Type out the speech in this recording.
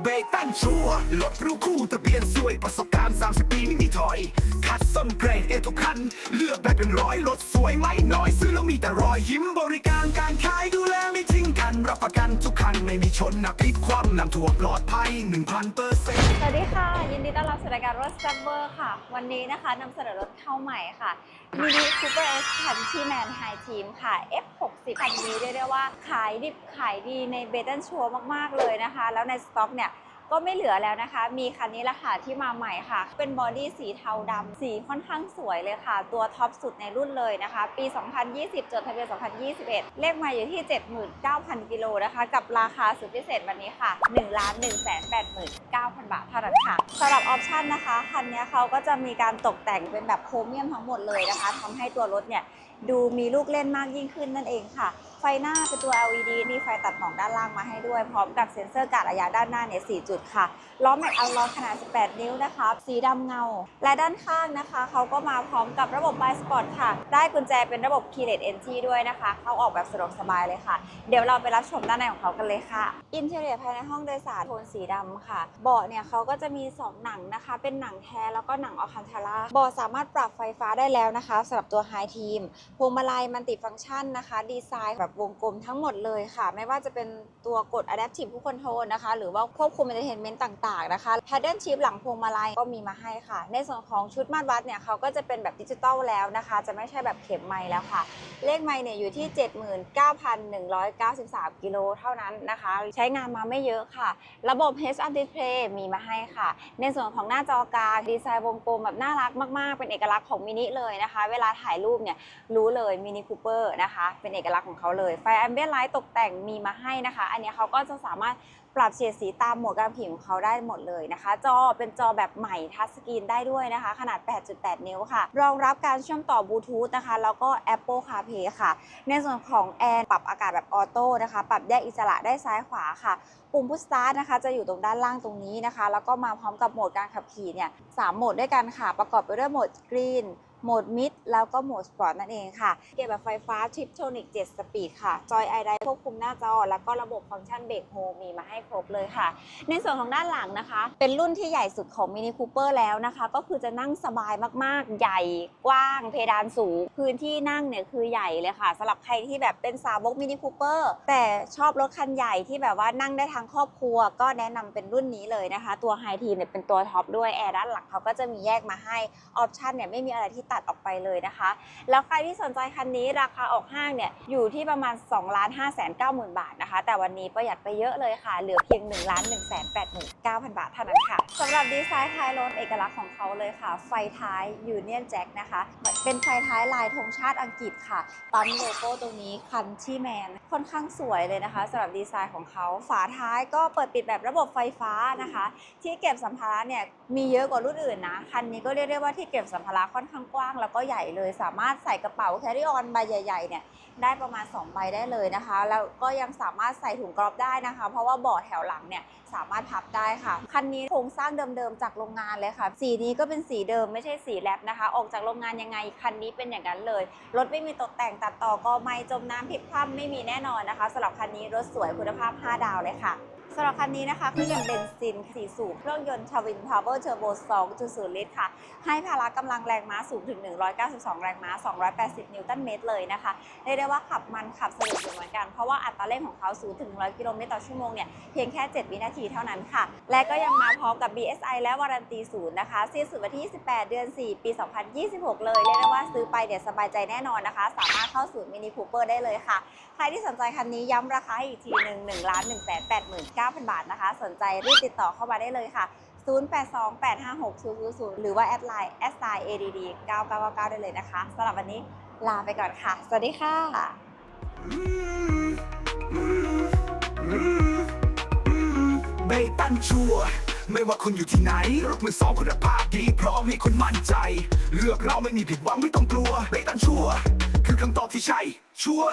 เบรกตั้งชัวร์รถรู้คู่ทะเบียนสวยประสบการณ์ 30 ปีไม่มีถอย คัดส้นเกรดเอทุกคัน เลือกได้เป็นร้อยรถสวยไม่น้อย ซื้อแล้วมีแต่รอยยิ้มบริการการขายดูแลไม่ กันรับประกันทุกคันไม่มีชนนะพลิกคว่ำนำถั่วปลอดภัย1,000เปอร์เซ็นต์สวัสดีค่ะ ยินดีต้อนรับสู่รายการรถซับเบอร์ค่ะ วันนี้นะคะนำเสนอรถเข้าใหม่ค่ะมินิซูเปอร์เอสคันที่แมนไฮทีมค่ะ F60 คันนี้เรียกได้ว่าขายดิบขายดีในเบตันชัวมาก ๆ เลยนะคะ แล้วในสต็อกเนี่ย ก็ไม่เหลือแล้วนะคะ มีคันนี้ละค่ะที่มาใหม่ค่ะ เป็นบอดี้สีเทาดำสีค่อนข้างสวยเลยค่ะ ตัวท็อปสุดในรุ่นเลยนะคะ ปี 2020 จดทะเบียน 2021 เลขมาอยู่ที่ 79,000 กิโลนะคะ กับราคาสุดพิเศษวันนี้ค่ะ 1 1 8 9 0 0 0บาทเท่านั้นค่ะสำหรับออปชันนะคะคันนี้เขาก็จะมีการตกแต่งเป็นแบบโครเมียมทั้งหมดเลยนะคะทำให้ตัวรถเนี่ยดูมีลูกเล่นมากยิ่งขึ้นนั่นเองค่ะ ไฟหน้าเป็นตัว LED มีไฟตัดหมอกด้านล่างมาให้ด้วย พร้อมกับเซ็นเซอร์การระยะด้านหน้าเนี่ย4จุดค่ะ ล้อแม็กอัลลอยขนาด 18 นิ้วนะคะ สีดำเงา และด้านข้างนะคะ เขาก็มาพร้อมกับระบบไบสปอร์ตค่ะ ได้กุญแจเป็นระบบ Keyless Entry ด้วยนะคะ เข้าออกแบบสะดวกสบายเลยค่ะ เดี๋ยวเราไปรับชมด้านในของเขากันเลยค่ะ อินเทอร์เนียภายในห้องโดยสารโทนสีดำค่ะ เบาะเนี่ยเขาก็จะมี 2 หนังนะคะ เป็นหนังแท้แล้วก็หนังออคันทาร่า เบาะสามารถปรับไฟฟ้าได้แล้วนะคะสำหรับตัวไฮทีมพวงมาลัยมันติฟังก์ชันนะคะ ดีไซน์แบบวงกลมทั้งหมดเลยค่ะ ไม่ว่าจะเป็นตัวกด Adaptive Cruise Control นะคะ หรือว่าควบคุม Entertainment ต่างๆ นะคะ Paddle Shift หลังพวงมาลัยก็มีมาให้ค่ะ ในส่วนของชุดมาตรวัดเนี่ยเขาก็จะเป็นแบบดิจิตอลแล้วนะคะ จะไม่ใช่แบบเข็มไม้แล้วค่ะ เลขไม้เนี่ยอยู่ที่ 79,193 กิโลเท่านั้นนะคะ ใช้งานมาไม่เยอะค่ะ ระบบ Heads Up Display มีมาให้ค่ะ ในส่วนของหน้าจอกลางดีไซน์วงกลมแบบน่ารักมากๆ เป็นเอกลักษณ์ของมินิเลยนะคะ เวลาถ่ายรูปเนี่ยรู้เลยมินิคูเปอร์นะคะ เป็นเอกลักษณ์ของเขาเลยไฟแอมเบียนไลท์ตกแต่งมีมาให้นะคะ อันนี้เขาก็จะสามารถปรับเฉดสีตามโหมดการผิวของเขาได้หมดเลยนะคะ จอเป็นจอแบบใหม่ทัชสกรีนได้ด้วยนะคะ ขนาด 8.8 นิ้วค่ะ รองรับการเชื่อมต่อบลูทูธนะคะ แล้วก็ Apple CarPlay ค่ะ ในส่วนของแอร์ปรับอากาศแบบออโต้นะคะ ปรับแยกอิสระได้ซ้ายขวาค่ะ ปุ่มพุชสตาร์ทนะคะ จะอยู่ตรงด้านล่างตรงนี้นะคะ แล้วก็มาพร้อมกับโหมดการขับขี่เนี่ยสามโหมดด้วยกันค่ะ ประกอบไปด้วยโหมดกรีน โหมดมิดแล้วก็โหมดสปอร์ตนั่นเองค่ะ เกียร์แบบไฟฟ้าทิปโทนิก7สปีดค่ะ จอยไอไดควบคุมหน้าจอ แล้วก็ระบบฟังก์ชันเบรกโฮมีมาให้ครบเลยค่ะ ในส่วนของด้านหลังนะคะ เป็นรุ่นที่ใหญ่สุดของ Mini Cooper แล้วนะคะ ก็คือจะนั่งสบายมากๆ ใหญ่กว้าง เพดานสูง พื้นที่นั่งเนี่ยคือใหญ่เลยค่ะสำหรับใครที่แบบเป็นสาวก Mini Cooper แต่ชอบรถคันใหญ่ที่แบบว่านั่งได้ทั้งครอบครัว ก็แนะนำเป็นรุ่นนี้เลยนะคะ ตัวไฮทีเนี่ยเป็นตัวท็อปด้วยแอร์ด้านหลังเขาก็จะมีแยกมาให้ออปชันเนี่ยไม่มีอะไรที่ตัดออกไปเลยนะคะ แล้วใครที่สนใจคันนี้ราคาออกห้างเนี่ยอยู่ที่ประมาณ2 5 9 0 0 0 0บาทนะคะ แต่วันนี้ประหยัดไปเยอะเลยค่ะ เหลือเพียง1 1 8 9 0 0 0บาทเท่านั้นค่ะสำหรับดีไซน์ท้ายรถเอกลักษณ์ของเขาเลยค่ะ ไฟท้าย Union Jack นะคะ เป็นไฟท้ายลายธงชาติอังกฤษค่ะปั๊มโลโก้ตรงนี้คันที่แมนค่อนข้างสวยเลยนะคะสำหรับดีไซน์ของเขาฝาท้ายก็เปิดปิดแบบระบบไฟฟ้านะคะ ที่เก็บสัมภาระเนี่ยมีเยอะกว่ารุ่นอื่นนะคันนี้ก็เรียกได้ว่าที่เก็บสัมภาระค่อนข้างกว้างแล้วก็ใหญ่เลย สามารถใส่กระเป๋าแคริออนใบใหญ่ๆเนี่ยได้ประมาณ 2 ใบได้เลยนะคะ แล้วก็ยังสามารถใส่ถุงกรอบได้นะคะ เพราะว่าเบาะแถวหลังเนี่ยสามารถพับได้ค่ะ คันนี้โครงสร้างเดิมๆจากโรงงานเลยค่ะ สีนี้ก็เป็นสีเดิมไม่ใช่สีแลบนะคะ ออกจากโรงงานยังไงคันนี้เป็นอย่างนั้นเลย รถไม่มีตกแต่งตัดต่อก็ไม่จมน้ำพลิกคว่ำไม่มีแน่นอนนะคะสำหรับคันนี้รถสวยคุณภาพ 5 ดาวเลยค่ะ สำหรับคันนี้นะคะเครื่องยนต์เบนซินสีสูบเครื่องยนต์ทวินพาวเวอร์เทอร์โบ 2.0 ลิตรค่ะ ให้พละกำลังแรงม้าสูงถึง 192 แรงม้า 280 นิวตันเมตรเลยนะคะ เรียกได้ว่าขับมันขับสนุกเหมือนกัน เพราะว่าอัตราเร่งของเขาสูงถึง 100 กิโลเมตรต่อชั่วโมงเนี่ย เพียงแค่ 7 วินาทีเท่านั้นค่ะ และก็ยังมาพร้อมกับ BSI และวารันตีศูนย์นะคะสิ้นสุดวันที่ 28 เดือน 4 ปี 2026 เลยเรียกได้ว่าซื้อไปเดี๋ยวสบายใจแน่นอนนะคะ สามารถเข้าสู่มินิคูเปอร์ได้เลยค่ะ ใครที่สนใจคันนี้ย้ำราคาอีกทีหนึ่ง1,189,000 9,000 บาทนะคะ สนใจรีบติดต่อเข้ามาได้เลยค่ะ 0828560000 หรือว่าแอดไลน์ s i a d d 9999 ได้เลยนะคะสำหรับวันนี้ลาไปก่อนค่ะ สวัสดีค่ะ เบย์ปั้นชัวร์ไม่ว่าคุณอยู่ที่ไหน รถมือสองคุณภาพดี พร้อมให้คุณมั่นใจ เลือกเราไม่มีผิดหวังไม่ต้องกลัวเบย์ปั้นชัวร์คือคำตอบที่ใช่ ชัวร์